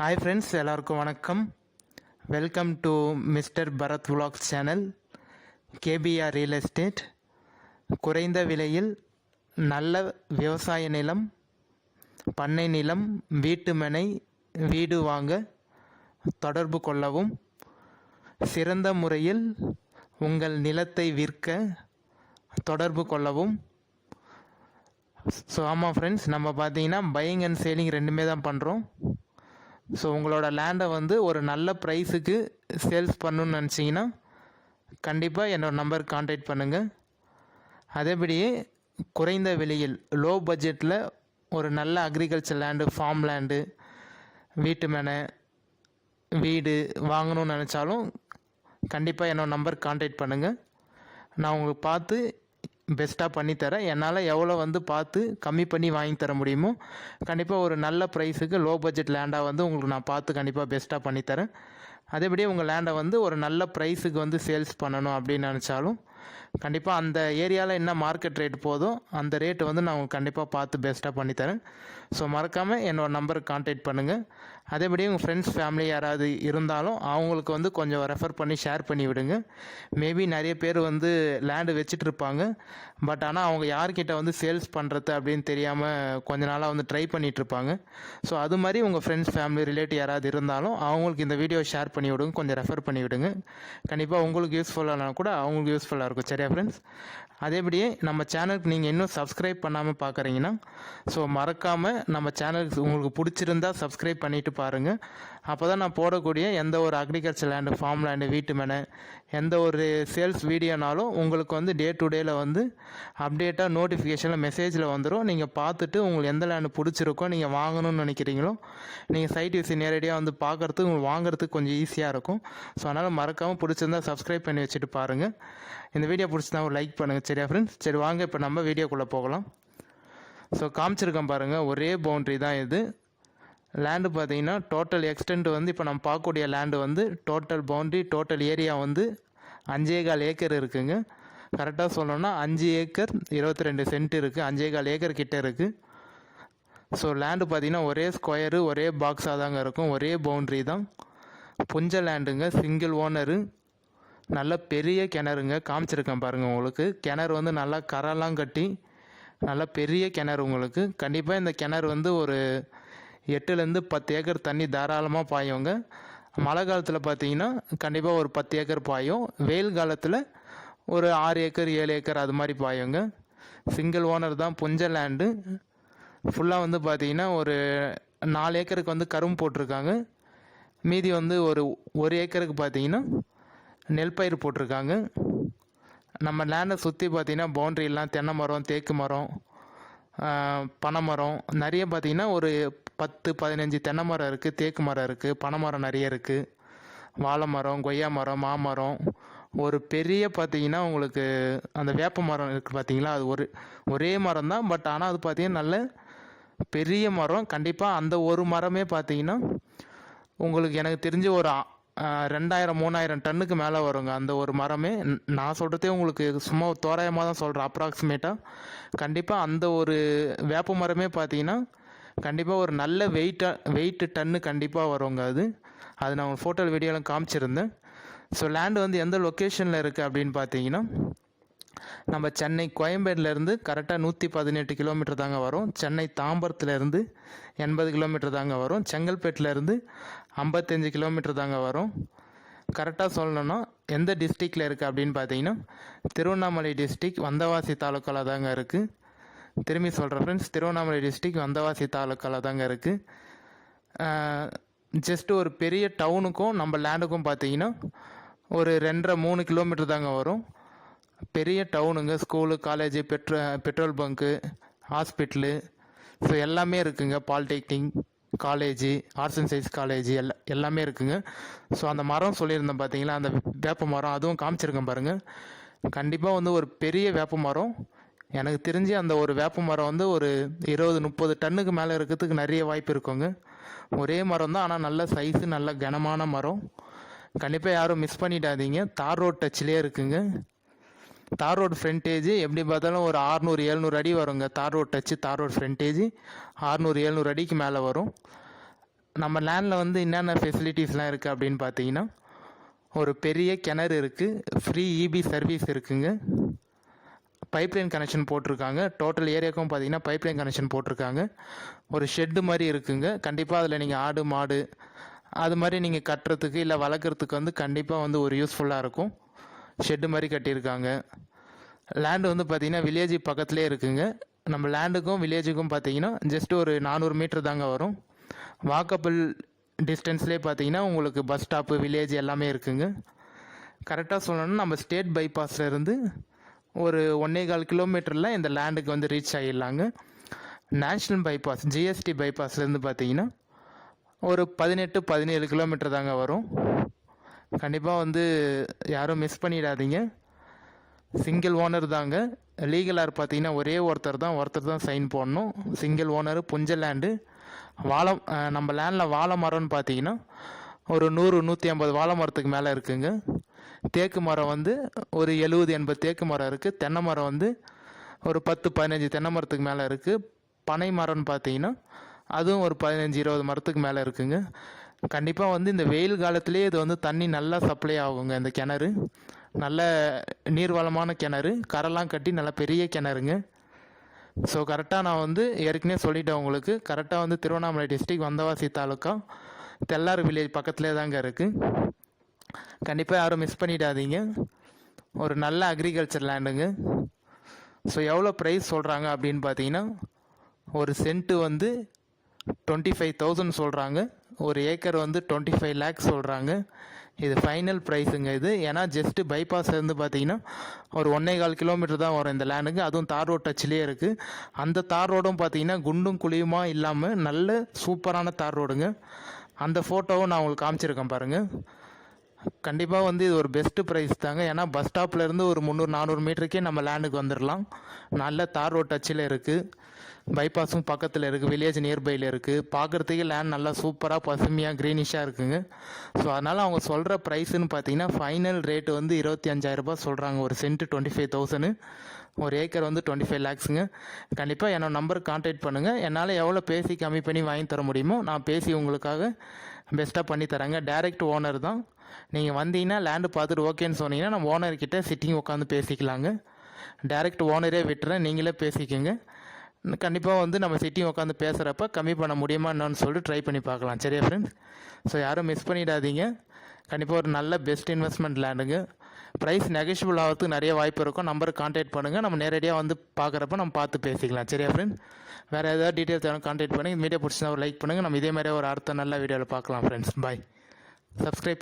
Hi friends எல்லாருக்கும் வணக்கம். Welcome to mister Bharath vlogs channel KPR real estate குறைந்த விலையில் நல்ல விவசாய நிலம் பண்ணை நிலம் வீட்டு மனை வீடு வாங்க தொடர்பு கொள்ளவும். சிறந்த முறையில் உங்கள் நிலத்தை விற்க தொடர்பு கொள்ளவும். ஸோ ஆமாம் ஃப்ரெண்ட்ஸ் நம்ம பார்த்தீங்கன்னா பையிங் அண்ட் சேலிங் ரெண்டுமே தான் பண்ணுறோம் ஸோ உங்களோட லேண்டை வந்து ஒரு நல்ல ப்ரைஸுக்கு சேல்ஸ் பண்ணணும்னு நினச்சிங்கன்னா கண்டிப்பாக என்னோடய நம்பருக்கு கான்டாக்ட் பண்ணுங்கள் அதேபடியே குறைந்த விலையில் லோ பட்ஜெட்டில் ஒரு நல்ல அக்ரிகல்ச்சர் லேண்டு ஃபார்ம் லேண்டு வீட்டு மேனை வீடு வாங்கணும்னு நினச்சாலும் கண்டிப்பாக என்னோட நம்பருக்கு கான்டாக்ட் பண்ணுங்கள் நான் உங்களுக்கு பார்த்து பெஸ்ட்டாக பண்ணித்தரேன் என்னால் எவ்வளோ வந்து பார்த்து கம்மி பண்ணி வாங்கி தர முடியுமோ கண்டிப்பாக ஒரு நல்ல ப்ரைஸுக்கு லோ பட்ஜெட் லேண்டாக வந்து உங்களுக்கு நான் பார்த்து கண்டிப்பாக பெஸ்ட்டாக பண்ணித்தரேன் அதேபடியே உங்கள் லேண்டை வந்து ஒரு நல்ல ப்ரைஸுக்கு வந்து சேல்ஸ் பண்ணணும் அப்படின்னு நினச்சாலும் கண்டிப்பாக அந்த ஏரியாவில் என்ன மார்க்கெட் ரேட் போதோ அந்த ரேட்டு வந்து நான் உங்களுக்கு கண்டிப்பாக பார்த்து பெஸ்ட்டாக பண்ணித்தரேன் ஸோ மறக்காமல் என்னோடய நம்பருக்கு காண்டாக்ட் பண்ணுங்கள் அதேபடி உங்கள் ஃப்ரெண்ட்ஸ் ஃபேமிலி யாராவது இருந்தாலும் அவங்களுக்கு வந்து கொஞ்சம் ரெஃபர் பண்ணி ஷேர் பண்ணி விடுங்க. மேபி நிறைய பேர் வந்து லேண்டு வச்சுட்டு இருப்பாங்க. பட் ஆனால் அவங்க யார்கிட்ட வந்து சேல்ஸ் பண்ணுறது அப்படின்னு தெரியாமல் கொஞ்ச நாளாக வந்து ட்ரை பண்ணிகிட்டு இருப்பாங்க. ஸோ அது மாதிரி உங்கள் ஃப்ரெண்ட்ஸ் ஃபேமிலி ரிலேட்டிவ் யாராவது இருந்தாலும் அவங்களுக்கு இந்த வீடியோ ஷேர் பண்ணி விடுங்க. கொஞ்சம் ரெஃபர் பண்ணி விடுங்க. கண்டிப்பாக உங்களுக்கு யூஸ்ஃபுல்லானா கூட அவங்களுக்கு யூஸ்ஃபுல்லாக இருக்கும். சரியா ஃப்ரெண்ட்ஸ் அதேபடியே நம்ம சேனலுக்கு நீங்கள் இன்னும் சப்ஸ்கிரைப் பண்ணாமல் பார்க்குறீங்கன்னா ஸோ மறக்காமல் நம்ம சேனலுக்கு உங்களுக்கு பிடிச்சிருந்தா சப்ஸ்கிரைப் பண்ணிவிட்டு பாருங்கள் அப்போ தான் நான் போடக்கூடிய எந்த ஒரு அக்ரிகல்ச்சர் லேண்டு ஃபார்ம் லேண்டு வீட்டு மேனை எந்த ஒரு சேல்ஸ் வீடியோனாலும் உங்களுக்கு வந்து டே டு டேயில் வந்து அப்டேட்டாக நோட்டிஃபிகேஷனில் மெசேஜில் வந்துடும் நீங்கள் பார்த்துட்டு உங்களுக்கு எந்த லேண்டு பிடிச்சிருக்கோ நீங்கள் வாங்கணும்னு நினைக்கிறீங்களோ நீங்கள் சைட் விசி நேரடியாக வந்து பார்க்குறதுக்கு உங்களுக்கு வாங்குறதுக்கு கொஞ்சம் ஈஸியாக இருக்கும். ஸோ அதனால் மறக்காமல் பிடிச்சிருந்தா சப்ஸ்கிரைப் பண்ணி வச்சுட்டு பாருங்கள் இந்த வீடியோ பிடிச்சிருந்தா ஒரு லைக் பண்ணுங்கள் சரியா ஃப்ரெண்ட்ஸ் சரி வாங்க இப்போ நம்ம வீடியோக்குள்ளே போகலாம். ஸோ காமிச்சிருக்கேன் பாருங்கள் ஒரே பவுண்ட்ரி தான் இது. லேண்டு பார்த்தீங்கன்னா டோட்டல் எக்ஸ்டென்ட் வந்து இப்போ நம்ம பார்க்கக்கூடிய லேண்டு வந்து டோட்டல் பவுண்ட்ரி டோட்டல் ஏரியா வந்து அஞ்சே கால் ஏக்கர் இருக்குங்க. கரெக்டாக சொல்லணும்னா அஞ்சு ஏக்கர் இருபத்தி ரெண்டு சென்ட் இருக்குது அஞ்சே கால் ஏக்கர் கிட்டே இருக்குது ஸோ லேண்டு பார்த்தீங்கன்னா ஒரே ஸ்கொயரு ஒரே பாக்ஸாக தாங்க இருக்கும். ஒரே பவுண்ட்ரி தான். புஞ்ச லேண்டுங்க சிங்கிள் ஓனரு நல்ல பெரிய கிணறுங்க. காமிச்சிருக்கேன் பாருங்கள் உங்களுக்கு. கிணறு வந்து நல்லா கரெல்லாம் கட்டி நல்ல பெரிய கிணறு உங்களுக்கு. கண்டிப்பாக இந்த கிணறு வந்து ஒரு எட்டுலேருந்து பத்து ஏக்கர் தண்ணி தாராளமாக பாயுங்க. மழை காலத்தில் பார்த்தீங்கன்னா கண்டிப்பாக ஒரு பத்து ஏக்கர் பாயும். வெயில் காலத்தில் ஒரு ஆறு ஏக்கர் ஏழு ஏக்கர் அது மாதிரி பாயுங்க. சிங்கிள் ஓனர் தான் புஞ்ச லேண்டு ஃபுல்லாக வந்து பார்த்தீங்கன்னா ஒரு நாலு ஏக்கருக்கு வந்து கரும்பு போட்டிருக்காங்க. மீதி வந்து ஒரு ஒரு ஏக்கருக்கு பார்த்தீங்கன்னா நெல் பயிர் போட்டிருக்காங்க. நம்ம லேண்டை சுற்றி பார்த்தீங்கன்னா பவுண்ட்ரிலாம் தென்னை மரம் தேக்கு மரம் பனை மரம் நிறைய பார்த்தீங்கன்னா ஒரு பத்து பதினஞ்சு தென்னை மரம் இருக்குது தேக்கு மரம் இருக்குது பனை மரம் நிறைய இருக்குது வாழை மரம் கொய்யா மரம் மாமரம் ஒரு பெரிய பார்த்தீங்கன்னா உங்களுக்கு அந்த வேப்ப மரம் இருக்குது பார்த்தீங்களா அது ஒரு ஒரே மரம் தான். பட் ஆனால் அது பார்த்தீங்கன்னா நல்ல பெரிய மரம். கண்டிப்பாக அந்த ஒரு மரமே பார்த்தீங்கன்னா உங்களுக்கு எனக்கு தெரிஞ்சு ஒரு ரெண்டாயிரம் மூணாயிரம் டன்னுக்கு மேலே வருங்க அந்த ஒரு மரமே. நான் சொல்கிறதே உங்களுக்கு சும்மா தோராயமாக தான் சொல்கிறேன் அப்ராக்சிமேட்டாக கண்டிப்பாக அந்த ஒரு வேப்ப மரமே பார்த்தீங்கன்னா கண்டிப்பாக ஒரு நல்ல வெயிட்டாக வெயிட்டு டன்னு கண்டிப்பாக வருங்க அது. அது நான் உங்களுக்கு ஃபோட்டோ வீடியோலாம் காமிச்சிருந்தேன். ஸோ லேண்டு வந்து எந்த லொக்கேஷனில் இருக்குது அப்படின்னு பார்த்தீங்கன்னா நம்ம சென்னை கோயம்பேடுலேருந்து கரெக்டாக நூற்றி பதினெட்டு கிலோமீட்டர் தாங்க வரும். சென்னை தாம்பரத்துலேருந்து எண்பது கிலோமீட்டர் தாங்க வரும். செங்கல்பேட்டிலேருந்து ஐம்பத்தஞ்சு கிலோமீட்டர் தாங்க வரும். கரெக்டாக சொல்லணும்னா எந்த டிஸ்ட்ரிக்டில் இருக்குது அப்படின்னு பார்த்தீங்கன்னா திருவண்ணாமலை டிஸ்ட்ரிக் வந்தவாசி தாலுக்காவில் தாங்க இருக்குது திரும்பி சொல்கிறேன் ஃப்ரெண்ட்ஸ் திருவண்ணாமலை டிஸ்ட்ரிக் வந்தவாசி தாலுக்காவில் தாங்க இருக்குது ஜஸ்ட் ஒரு பெரிய டவுனுக்கும் நம்ம லேண்டுக்கும் பார்த்தீங்கன்னா ஒரு ரெண்டரை மூணு கிலோமீட்டர் தாங்க வரும். பெரிய டவுனுங்க school college Pedro petrol bunk hospital so எல்லாமே இருக்குங்க. Polytechnic college arts and science college எல்லா எல்லாமே இருக்குங்க. ஸோ அந்த மரம் சொல்லியிருந்தேன் பார்த்தீங்களா அந்த வேப்ப மரம் அதுவும் காமிச்சிருக்கேன் பாருங்கள் கண்டிப்பாக வந்து ஒரு பெரிய வேப்ப மரம். எனக்கு தெரிஞ்சு அந்த ஒரு வேப்ப மரம் வந்து ஒரு இருபது முப்பது டன்னுக்கு மேலே இருக்கிறதுக்கு நிறைய வாய்ப்பு இருக்குங்க. ஒரே மரம் தான் ஆனால் நல்ல சைஸு நல்ல கனமான மரம். கண்டிப்பாக யாரும் மிஸ் பண்ணிடாதீங்க. தார் ரோட் டச்சிலே இருக்குங்க. தார் ரோடு ஃப்ரண்டேஜ் எப்படி பார்த்தாலும் ஒரு ஆறுநூறு எழுநூறு அடி வருங்க. தார் ரோட் டச்சு தார் ரோட் ஃப்ரண்டேஜ் ஆறுநூறு எழுநூறு அடிக்கு மேலே வரும். நம்ம லேண்டில் வந்து என்னென்ன ஃபெசிலிட்டிஸ்லாம் இருக்குது அப்படின்னு பார்த்தீங்கன்னா ஒரு பெரிய கிணறு இருக்குது ஃப்ரீ இபி சர்வீஸ் இருக்குங்க. பைப்லைன் கனெக்ஷன் போட்டிருக்காங்க. டோட்டல் ஏரியாவுக்கும் பார்த்தீங்கன்னா பைப்லைன் கனெக்ஷன் போட்டிருக்காங்க. ஒரு ஷெட்டு மாதிரி இருக்குங்க. கண்டிப்பாக அதில் நீங்கள் ஆடு மாடு அது மாதிரி நீங்கள் கட்டுறதுக்கு இல்லை வளர்க்குறதுக்கு வந்து கண்டிப்பாக வந்து ஒரு யூஸ்ஃபுல்லாக இருக்கும். ஷெட்டு மாதிரி கட்டியிருக்காங்க. லேண்டு வந்து பார்த்திங்கன்னா வில்லேஜ் பக்கத்துலேயே இருக்குங்க. நம்ம லேண்டுக்கும் வில்லேஜுக்கும் பார்த்தீங்கன்னா ஜஸ்ட் ஒரு நானூறு மீட்டர் தாங்க வரும். வாக்கபிள் டிஸ்டன்ஸ்லேயே பார்த்தீங்கன்னா உங்களுக்கு பஸ் ஸ்டாப்பு வில்லேஜ் எல்லாமே இருக்குங்க. கரெக்டாக சொல்லணும்னா நம்ம ஸ்டேட் பைபாஸில் இருந்து ஒரு ஒன்னே கால் கிலோமீட்டரில் இந்த லேண்டுக்கு வந்து ரீச் ஆகிடலாங்க நேஷ்னல் பைபாஸ் ஜிஎஸ்டி பைபாஸ்லேருந்து பார்த்தீங்கன்னா ஒரு பதினெட்டு பதினேழு கிலோமீட்டர் தாங்க வரும். கண்டிப்பாக வந்து யாரும் மிஸ் பண்ணிடாதீங்க. சிங்கிள் ஓனர் தாங்க. லீகலார் பார்த்தீங்கன்னா ஒரே ஒருத்தர் தான் ஒருத்தர் தான் சைன் போடணும். சிங்கிள் ஓனர் புஞ்ச லேண்டு வாழை நம்ம லேண்டில் வாழை மரம்னு பார்த்தீங்கன்னா ஒரு நூறு நூற்றி ஐம்பது வாழை மரத்துக்கு மேலே இருக்குங்க. தேக்கு மரம் வந்து ஒரு எழுபது எண்பது தேக்கு மரம் இருக்குது தென்னை மரம் வந்து ஒரு பத்து பதினஞ்சு தென்னை மரத்துக்கு மேலே இருக்குது பனை மரம்னு பார்த்தீங்கன்னா அதுவும் ஒரு பதினஞ்சு இருபது மரத்துக்கு மேலே இருக்குங்க. கண்டிப்பாக வந்து இந்த வெயில் காலத்திலே இது வந்து தண்ணி நல்லா சப்ளை ஆகுங்க. இந்த கிணறு நல்ல நீர்வளமான கிணறு. கரெல்லாம் கட்டி நல்ல பெரிய கிணறுங்க. ஸோ கரெக்டாக நான் வந்து ஏற்கனவே சொல்லிட்டேன் உங்களுக்கு. கரெக்டாக வந்து திருவண்ணாமலை டிஸ்ட்ரிக் வந்தவாசி தாலுக்கா. தெல்லார் வில்லேஜ் பக்கத்துலேயே தாங்க இருக்குது கண்டிப்பாக யாரும் மிஸ் பண்ணிடாதீங்க. ஒரு நல்ல அக்ரிகல்ச்சர் லேண்டுங்க ஸோ எவ்வளோ ப்ரைஸ் சொல்கிறாங்க அப்படின்னு பார்த்தீங்கன்னா ஒரு சென்ட்டு வந்து டுவெண்ட்டி ஃபைவ் தௌசண்ட் சொல்கிறாங்க ஒரு ஏக்கர் வந்து டுவெண்ட்டி ஃபைவ் லேக்ஸ் சொல்கிறாங்க இது ஃபைனல் ப்ரைஸுங்க இது. ஏன்னா ஜஸ்ட்டு பைபாஸ் இருந்து பார்த்தீங்கன்னா ஒரு ஒன்றே கால் கிலோமீட்டர் தான் வரும் இந்த லேண்டுக்கு அதுவும் தார் ரோட் டச்சிலே இருக்குது அந்த தார் ரோடும் பார்த்தீங்கன்னா குண்டும் குழியுமா இல்லாமல் நல்ல சூப்பரான தார் ரோடுங்க அந்த ஃபோட்டோவும் நான் உங்களுக்கு காமிச்சிருக்கேன் பாருங்கள் கண்டிப்பாக வந்து இது ஒரு பெஸ்ட்டு ப்ரைஸ் தாங்க. ஏன்னா பஸ் ஸ்டாப்லேருந்து ஒரு முந்நூறு நானூறு மீட்டருக்கே நம்ம லேண்டுக்கு வந்துடலாம் நல்ல தார் ரோட் டச்சில் இருக்குது பைபாஸும் பக்கத்தில் இருக்குது வில்லேஜ் நியர்பையில் இருக்குது பார்க்குறதுக்கே லேண்ட் நல்லா சூப்பராக பசுமையாக க்ரீனிஷாக இருக்குங்க. ஸோ அதனால் அவங்க சொல்கிற ப்ரைஸுன்னு பார்த்தீங்கன்னா ஃபைனல் ரேட்டு வந்து இருபத்தி அஞ்சாயிரரூபா சொல்கிறாங்க ஒரு சென்ட் டுவெண்ட்டி ஃபைவ் தௌசண்ட் ஒரு ஏக்கர் வந்து டுவெண்ட்டி ஃபைவ் லேக்ஸுங்க கண்டிப்பாக என்னோட நம்பருக்கு கான்டாக்ட் பண்ணுங்கள் என்னால் எவ்வளோ பேசி கம்மி பண்ணி வாங்கி தர முடியுமோ நான் பேசி உங்களுக்காக பெஸ்ட்டாக பண்ணி தரேங்க. டைரக்ட் ஓனர் தான். நீங்கள் வந்தீங்கன்னா லேண்டு பார்த்துட்டு ஓகேன்னு சொன்னீங்கன்னா நம்ம ஓனர்கிட்ட சிட்டிங் உட்காந்து பேசிக்கலாங்க. டைரக்ட் ஓனரே விட்டுறேன் நீங்களே பேசிக்கோங்க. கண்டிப்பாக வந்து நம்ம சிட்டிங் உட்காந்து பேசுகிறப்ப கம்மி பண்ண முடியுமா என்னன்னு சொல்லிட்டு ட்ரை பண்ணி பார்க்கலாம். சரியா ஃப்ரெண்ட்ஸ் ஸோ யாரும் மிஸ் பண்ணிடாதீங்க. கண்டிப்பாக ஒரு நல்ல பெஸ்ட் இன்வெஸ்ட்மெண்ட் லேண்டுங்க ப்ரைஸ் நெகஷியபிள் ஆகிறதுக்கு நிறைய வாய்ப்பு இருக்கும். நம்பருக்கு காண்டாக்ட் பண்ணுங்கள் நம்ம நேரடியாக வந்து பார்க்குறப்ப நம்ம பார்த்து பேசிக்கலாம். சரியா ஃப்ரெண்ட்ஸ் வேறு ஏதாவது டீட்டெயில்ஸ் வேணும் காண்டாக்ட் பண்ணி வீடியோ பிடிச்சினா ஒரு லைக் பண்ணுங்கள் நம்ம இதே மாதிரி ஒரு அடுத்த நல்ல வீடியோவில் பார்க்கலாம் ஃப்ரெண்ட்ஸ் பாய் சப்ஸ்கிரைப்